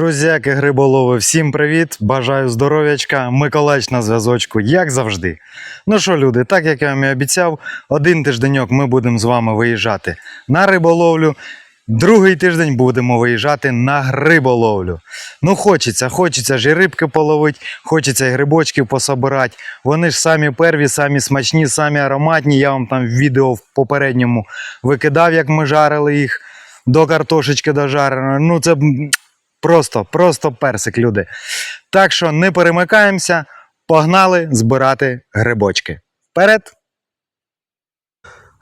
Друзяки, гриболови, всім привіт! Бажаю здоров'ячка. Миколаївич на зв'язочку, як завжди. Ну що, люди, так як я вам і обіцяв, один тижденьок ми будемо з вами виїжджати на риболовлю. Другий тиждень будемо виїжджати на гриболовлю. Ну, хочеться, хочеться ж і рибки половити, хочеться і грибочків пособирати. Вони ж самі перві, самі смачні, самі ароматні. Я вам там в відео в попередньому викидав, як ми жарили їх до картошечки дожареної. Ну, це просто, просто персик, люди. Так що не перемикаємося, погнали збирати грибочки. Вперед!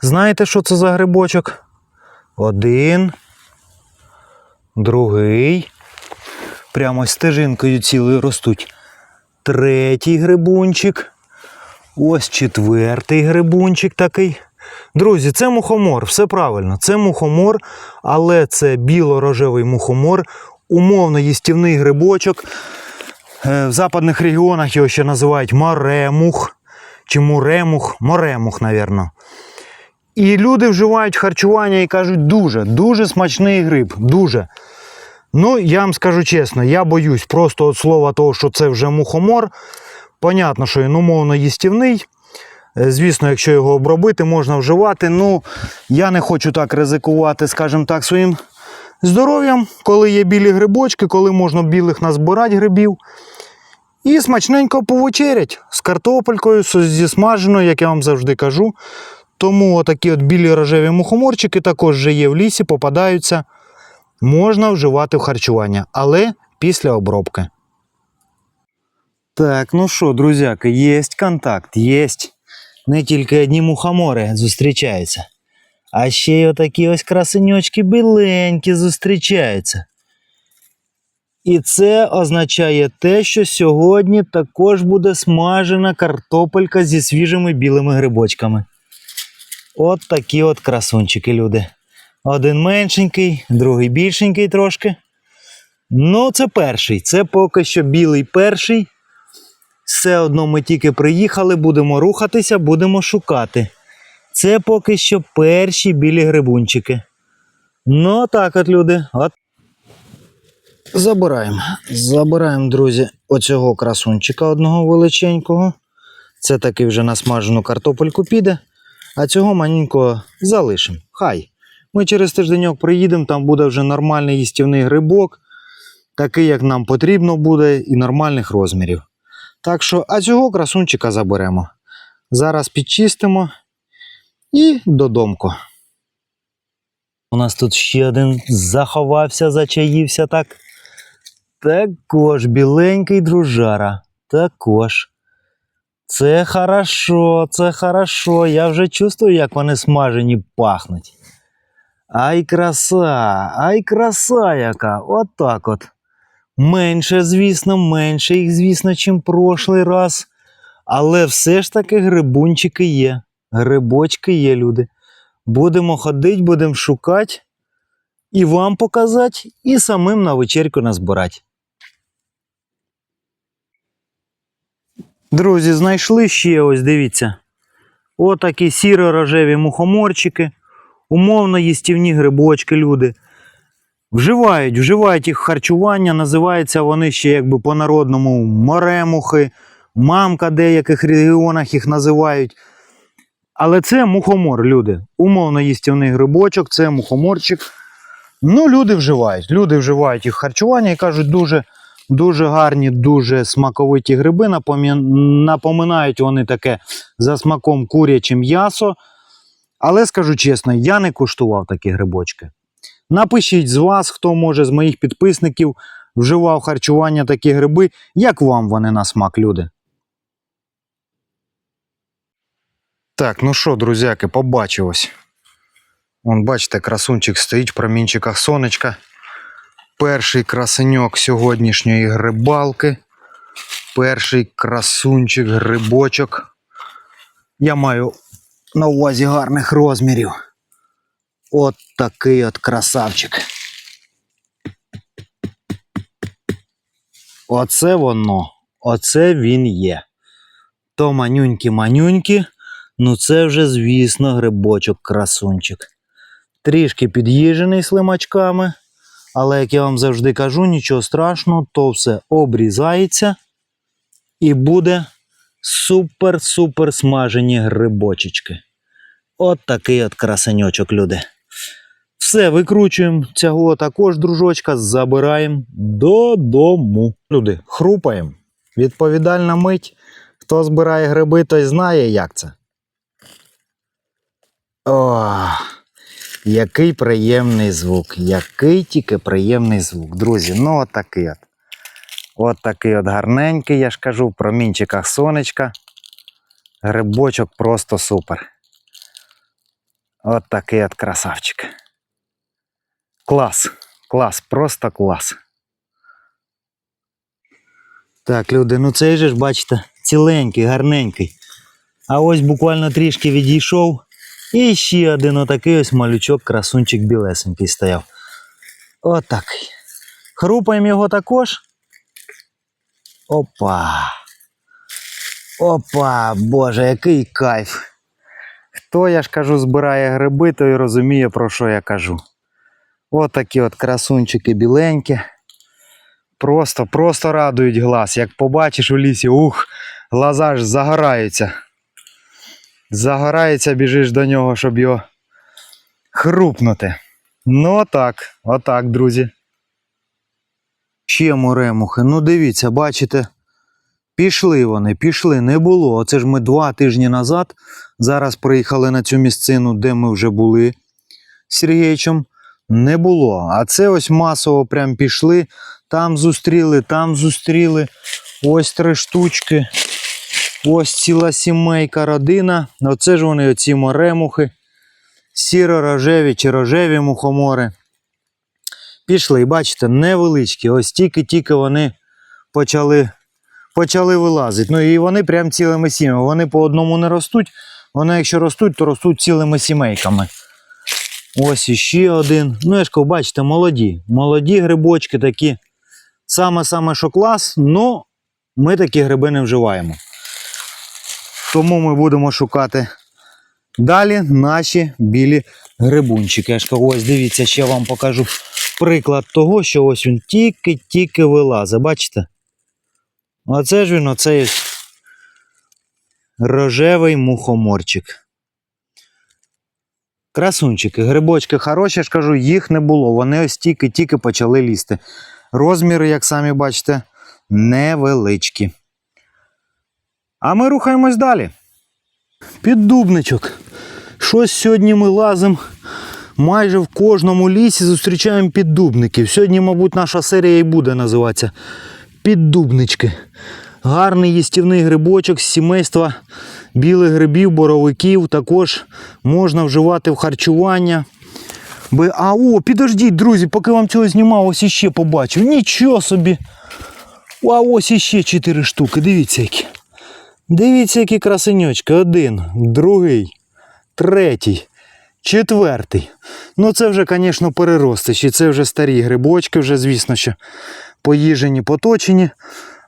Знаєте, що це за грибочок? Один. Другий. Прямо стежинкою цілою ростуть. Третій грибунчик. Ось четвертий грибунчик такий. Друзі, це мухомор, все правильно. Це мухомор, але це біло-рожевий мухомор, умовно їстівний грибочок. Е, В западних регіонах його ще називають моремух чи муремух, моремух, напевно. І люди вживають харчування і кажуть, дуже, дуже смачний гриб. Дуже. Ну, я вам скажу чесно, я боюсь просто від слова того, що це вже мухомор. Понятно, що він умовно їстівний. Е, Звісно, якщо його обробити, можна вживати. Ну, я не хочу так ризикувати, скажімо так, своїм здоров'ям, коли є білі грибочки, коли можна білих назбирати грибів. І смачненько повечерять з картопелькою, зі смаженою, як я вам завжди кажу. Тому отакі от білі рожеві мухоморчики також вже є в лісі, попадаються. Можна вживати в харчування, але після обробки. Так, ну що, друзяки, є контакт, є. Не тільки одні мухомори зустрічаються, а ще й отакі ось красеньочки біленькі зустрічаються. І це означає те, що сьогодні також буде смажена картопелька зі свіжими білими грибочками. От такі от красунчики, люди. Один меншенький, другий більшенький трошки. Ну, це перший. Це поки що білий перший. Все одно ми тільки приїхали, будемо рухатися, будемо шукати. Це поки що перші білі грибунчики. Ну, так от, люди. От. Забираємо. Забираємо, друзі, оцього красунчика одного величенького. Це таки вже на смажену картопельку піде. А цього маленького залишимо. Хай. Ми через тижденьок приїдемо, там буде вже нормальний їстівний грибок, такий, як нам потрібно буде, і нормальних розмірів. Так що, а цього красунчика заберемо. Зараз підчистимо і додомко. У нас тут ще один заховався, зачаївся так. Також біленький дружара. Також. Це хорошо, це хорошо. Я вже чувствую, як вони смажені пахнуть. Ай краса, ай краса яка. От так от. Менше, звісно, менше їх, звісно, чим прошлий раз. Але все ж таки грибунчики є. Грибочки є, люди. Будемо ходити, будемо шукати. І вам показати, і самим на вечерку назбирати. Друзі, знайшли ще ось, дивіться. Отакі сіро-рожеві мухоморчики, умовно їстівні грибочки, люди. Вживають, вживають їх харчування, називаються вони ще якби по-народному моремухи, мамка в деяких регіонах їх називають. Але це мухомор, люди. Умовно їстівний грибочок, це мухоморчик. Ну, люди вживають. Люди вживають їх харчування і кажуть, дуже, дуже гарні, дуже смаковиті гриби. Напоминають вони таке за смаком куряче м'ясо. Але скажу чесно, я не куштував такі грибочки. Напишіть з вас, хто може з моїх підписників вживав харчування такі гриби. Як вам вони на смак, люди? Так, ну що, друзяки, побачилось. Вон, бачите, красунчик стоїть в промінчиках сонечка. Перший красеньок сьогоднішньої грибалки. Перший красунчик грибочок. Я маю на увазі гарних розмірів. От такий от красавчик. Оце воно. Оце він є. То манюнькі-манюнькі, ну це вже, звісно, грибочок красунчик. Трішки під'їжений слимачками, Але як я вам завжди кажу, нічого страшного, то все обрізається і буде супер-супер смажені грибочечки. От такий от красеньочок, люди. Все, викручуємо цього також, дружочка, забираємо додому. Люди, хрупаємо. Відповідальна мить. Хто збирає гриби, той знає, як це. О, який приємний звук. Який тільки приємний звук. Друзі, ну от такий от. От такий от гарненький, я ж кажу, в промінчиках сонечка. Грибочок просто супер. От такий от красавчик. Клас. Клас, просто клас. Так, люди, ну цей же ж, бачите, ціленький, гарненький. А ось буквально трішки відійшов. І ще один отакий ось малючок, красунчик білесенький стояв. Отакий. Хрупаємо його також. Опа. Опа, боже, який кайф. Хто, я ж кажу, збирає гриби, той розуміє, про що я кажу. От такі от красунчики біленькі. Просто, просто радують глаз. Як побачиш у лісі, ух, глаза ж загораються. Загорається, біжиш до нього, щоб його хрупнути. Ну, отак, отак, друзі. Ще моремухи. Ну, дивіться, бачите, пішли вони, пішли, не було. Оце ж ми два тижні назад. Зараз приїхали на цю місцину, де ми вже були з Сергійчем. Не було. А це ось масово прям пішли. Там зустріли, там зустріли. Ось три штучки. Ось ціла сімейка родина. Оце ж вони, оці моремухи. Сіро-рожеві чи рожеві мухомори. Пішли, бачите, невеличкі. Ось тільки-тільки вони почали, почали вилазити. Ну і вони прям цілими сім'ями. Вони по одному не ростуть. Вони, якщо ростуть, то ростуть цілими сімейками. Ось іще один. Ну, я ж кажу, бачите, молоді. Молоді грибочки такі. Саме-саме що клас, ну ми такі гриби не вживаємо. Тому ми будемо шукати далі наші білі грибунчики. Ось дивіться, ще вам покажу приклад того, що ось він тільки-тільки вилазить. Бачите? Оце ж він, оцей ось рожевий мухоморчик. Красунчики, грибочки хороші, я ж кажу, їх не було. Вони ось тільки-тільки почали лізти. Розміри, як самі бачите, невеличкі. А ми рухаємось далі. Піддубничок. Щось сьогодні ми лазимо майже в кожному лісі зустрічаємо піддубників. Сьогодні, мабуть, наша серія і буде називатися Піддубнички. Гарний їстівний грибочок з сімейства білих грибів, боровиків. Також можна вживати в харчування. А о, підождіть, друзі, поки вам цього знімав, ось іще побачив. Нічого собі. А ось іще чотири штуки. Дивіться які. Дивіться, які красеньочки. Один, другий, третій, четвертий. Ну, це вже, звісно, переростичі. Це вже старі грибочки, вже, звісно, що поїжені, поточені.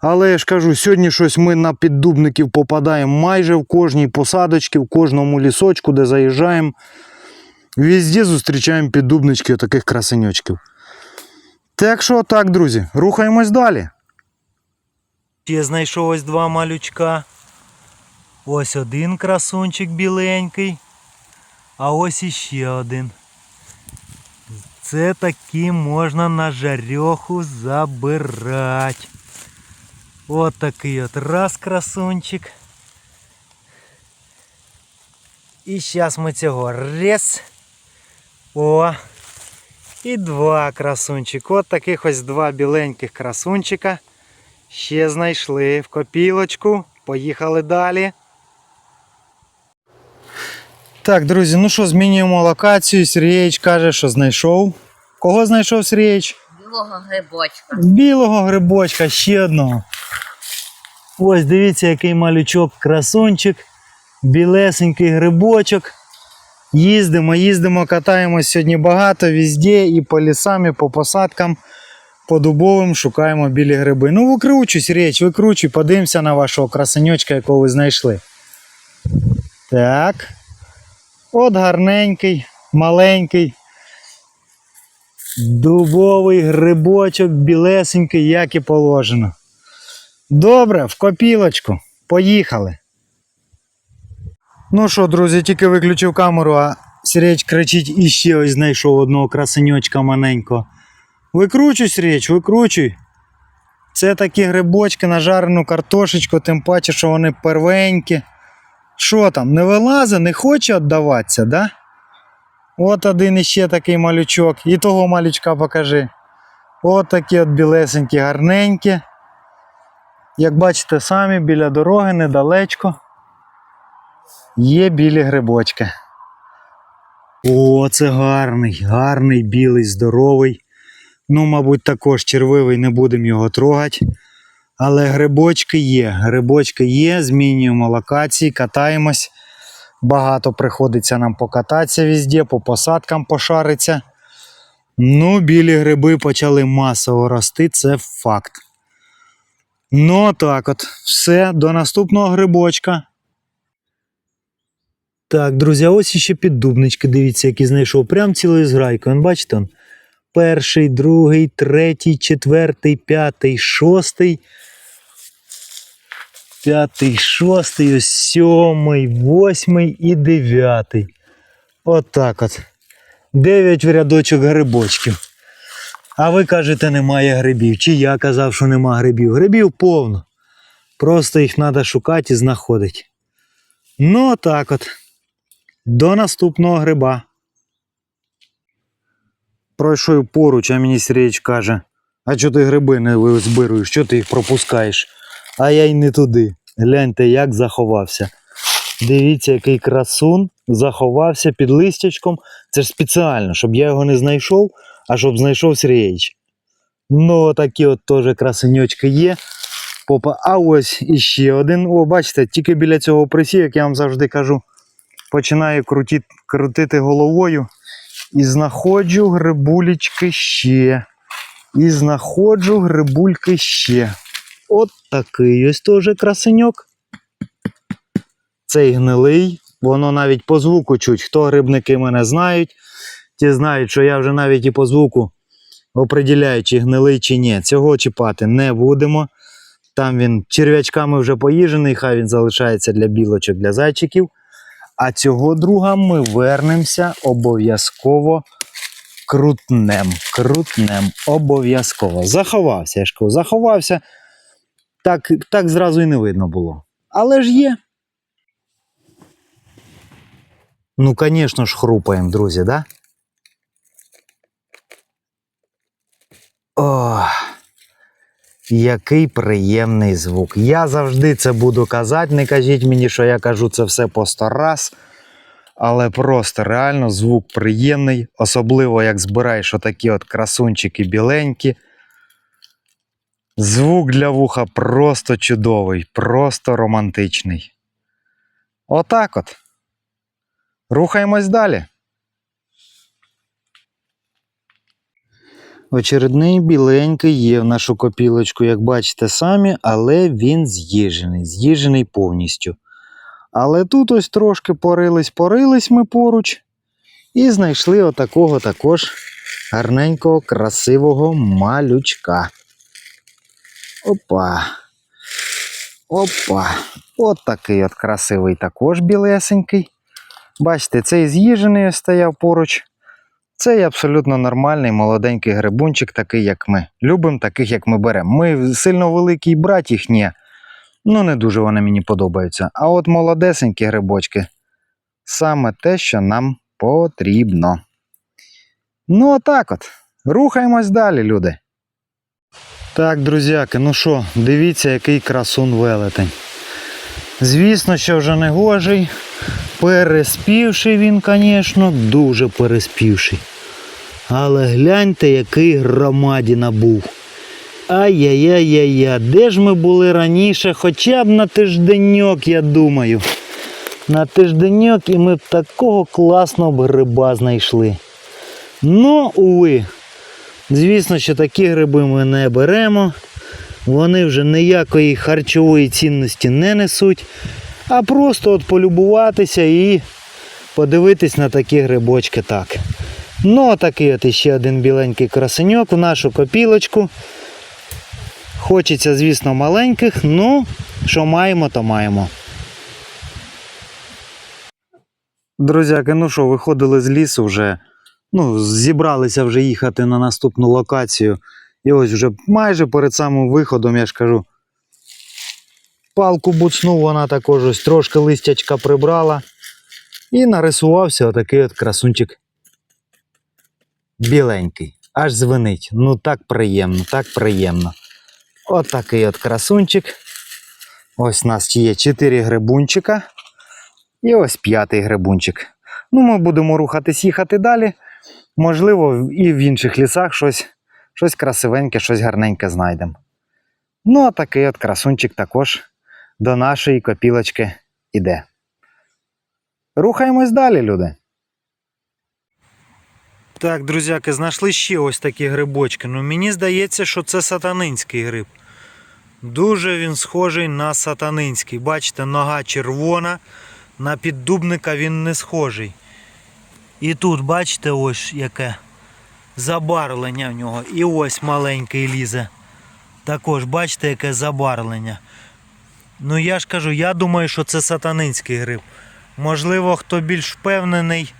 Але я ж кажу, сьогодні щось ми на піддубників попадаємо майже в кожній посадочці, в кожному лісочку, де заїжджаємо. Везде зустрічаємо піддубнички таких красеньочків. Так що так, друзі, рухаємось далі. Ще знайшов ось два малючка. Ось один красунчик біленький, а ось іще один. Це таки можна на жарьоху забирати. От такий от раз красунчик. І зараз ми цього рез. О! І два красунчик. От таких ось два біленьких красунчика. Ще знайшли в копілочку. Поїхали далі. Так, друзі, ну що, змінюємо локацію. Сергійович каже, що знайшов. Кого знайшов Сергійович? білого грибочка. Білого грибочка, ще одного. Ось дивіться, який малючок, красунчик, білесенький грибочок. Їздимо, їздимо, катаємось сьогодні багато, везде, і по лісам, і по посадкам, по дубовим шукаємо білі гриби. Ну, викручусь, річ, викручуй, подивимося на вашого красеньочка, якого ви знайшли. Так. От гарненький, маленький. Дубовий грибочок білесенький, як і положено. Добре, в копілочку. Поїхали. Ну що, друзі, тільки виключив камеру, а Сергійч кричить іще ось знайшов одного красеньочка маленького. Викручуй, Сергійч, викручуй. Це такі грибочки на жарену картошечку, тим паче, що вони первенькі. Що там, не вилазить, не хоче віддаватися, да? От один іще такий малючок. І того малючка покажи. От такі от білесенькі, гарненькі. Як бачите самі, біля дороги недалечко є білі грибочки. О, це гарний, гарний, білий, здоровий. Ну, мабуть, також червивий, не будемо його трогати. Але грибочки є. Грибочки є, змінюємо локації, катаємось. Багато приходиться нам покататися везде, по посадкам пошариться. Ну, білі гриби почали масово рости, це факт. Ну, так от, все, до наступного грибочка. Так, друзі, ось іще піддубнички, дивіться, які знайшов. Прям цілою зграйкою. Бачите? Он? Перший, другий, третій, четвертий, п'ятий, шостий. П'ятий, шостий, сьомий, восьмий і дев'ятий. Отак от. Дев'ять в рядочок грибочків. А ви кажете, немає грибів. Чи я казав, що нема грибів? Грибів повно. Просто їх треба шукати і знаходити. Ну, отак от. До наступного гриба. Пройшов поруч, а мені Сергійович каже: А чого ти гриби не визбируєш, що ти їх пропускаєш? А я й не туди. Гляньте, як заховався. Дивіться, який красун заховався під листячком. Це ж спеціально, щоб я його не знайшов, а щоб знайшов Сергійович. Ну, такі от теж красеньочки є. Попа. А ось іще один. О, бачите, тільки біля цього присів, як я вам завжди кажу, починаю крутити, крутити головою і знаходжу грибулечки ще. І знаходжу грибульки ще. От такий ось теж красеньок. Цей гнилий, воно навіть по звуку чуть. Хто грибники мене знають, ті знають, що я вже навіть і по звуку определяю, чи гнилий, чи ні. Цього чіпати не будемо. Там він черв'ячками вже поїжений, хай він залишається для білочок, для зайчиків. А цього друга ми вернемося обов'язково крутнем. Крутнем. Обов'язково. Заховався, я ж кажу, заховався. Так, так зразу і не видно було. Але ж є. Ну, звісно ж, хрупаємо, друзі, да? Ох. Який приємний звук. Я завжди це буду казати. Не кажіть мені, що я кажу це все по сто раз. Але просто реально звук приємний, особливо як збираєш отакі от красунчики біленькі. Звук для вуха просто чудовий, просто романтичний. Отак от. Рухаємось далі. Очередний біленький є в нашу копілочку, як бачите самі, але він з'їжений, з'їжений повністю. Але тут ось трошки порились, порились ми поруч і знайшли отакого також гарненького, красивого малючка. Опа. Опа. От такий от красивий також білесенький. Бачите, цей з'їжений стояв поруч. Це абсолютно нормальний молоденький грибунчик, такий, як ми. Любимо таких, як ми беремо. Ми сильно великий брать їх ні. Ну, не дуже вони мені подобаються. А от молодесенькі грибочки саме те, що нам потрібно. Ну, отак от. Рухаємось далі, люди. Так, друзяки, ну що, дивіться, який красун велетень. Звісно, що вже не гожий. Переспівший він, звісно, дуже переспівший. Але гляньте, який громадіна був. Ай-яй-яй-яй, де ж ми були раніше, хоча б на тижденьок, я думаю. На тижденьок і ми б такого класного б гриба знайшли. Ну, уви. Звісно, що такі гриби ми не беремо. Вони вже ніякої харчової цінності не несуть. А просто от полюбуватися і подивитись на такі грибочки так. Ну, такий от іще один біленький красеньок в нашу копілочку. Хочеться, звісно, маленьких, ну, що маємо, то маємо. Друзяки, ну що, виходили з лісу вже. Ну, зібралися вже їхати на наступну локацію. І ось вже майже перед самим виходом, я ж кажу, палку буцнув, вона також ось трошки листячка прибрала. І нарисувався отакий от красунчик біленький. Аж звенить. Ну так приємно, так приємно. Отакий от красунчик. Ось у нас є 4 грибунчика. І ось п'ятий грибунчик. Ну, ми будемо рухатись їхати далі. Можливо, і в інших лісах щось, щось красивеньке, щось гарненьке знайдемо. Ну, а такий от красунчик також до нашої копілочки іде. Рухаємось далі, люди. Так, друзяки, знайшли ще ось такі грибочки. Ну, мені здається, що це сатанинський гриб. Дуже він схожий на сатанинський. Бачите, нога червона, на піддубника він не схожий. І тут, бачите, ось яке забарвлення в нього. І ось маленький лізе. Також бачите, яке забарвлення. Ну я ж кажу, я думаю, що це сатанинський гриб. Можливо, хто більш впевнений,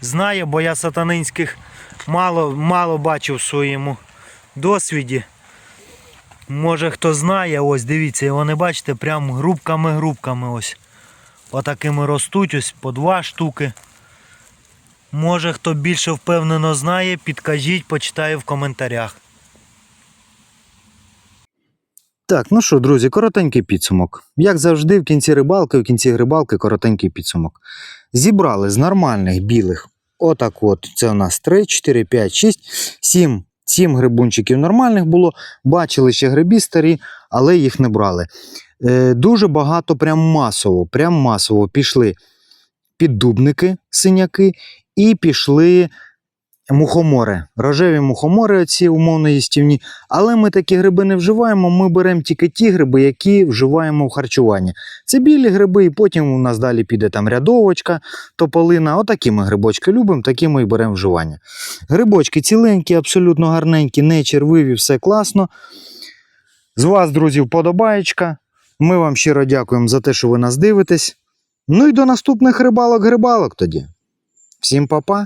знає, бо я сатанинських мало, мало бачив в своєму досвіді. Може хто знає, ось дивіться, вони бачите, прям грубками-грубками ось. Отакими ростуть, ось по два штуки. Може хто більше впевнено знає, підкажіть, почитаю в коментарях. Так, ну що, друзі, коротенький підсумок. Як завжди, в кінці рибалки, в кінці грибалки коротенький підсумок. Зібрали з нормальних білих. Отак от. Це у нас 3, 4, 5, 6, 7. 7 грибунчиків нормальних було. Бачили ще гриби старі, але їх не брали. Е, дуже багато, прям масово, прям масово пішли піддубники, синяки, і пішли мухомори. Рожеві мухомори, оці умовно їстівні. Але ми такі гриби не вживаємо. Ми беремо тільки ті гриби, які вживаємо в харчуванні. Це білі гриби, і потім у нас далі піде там рядовочка, тополина. Отакі ми грибочки любимо, такі ми і беремо вживання. Грибочки ціленькі, абсолютно гарненькі, не червиві, все класно. З вас, друзі, вподобаєчка. Ми вам щиро дякуємо за те, що ви нас дивитесь. Ну і до наступних рибалок-грибалок тоді. Всім па-па!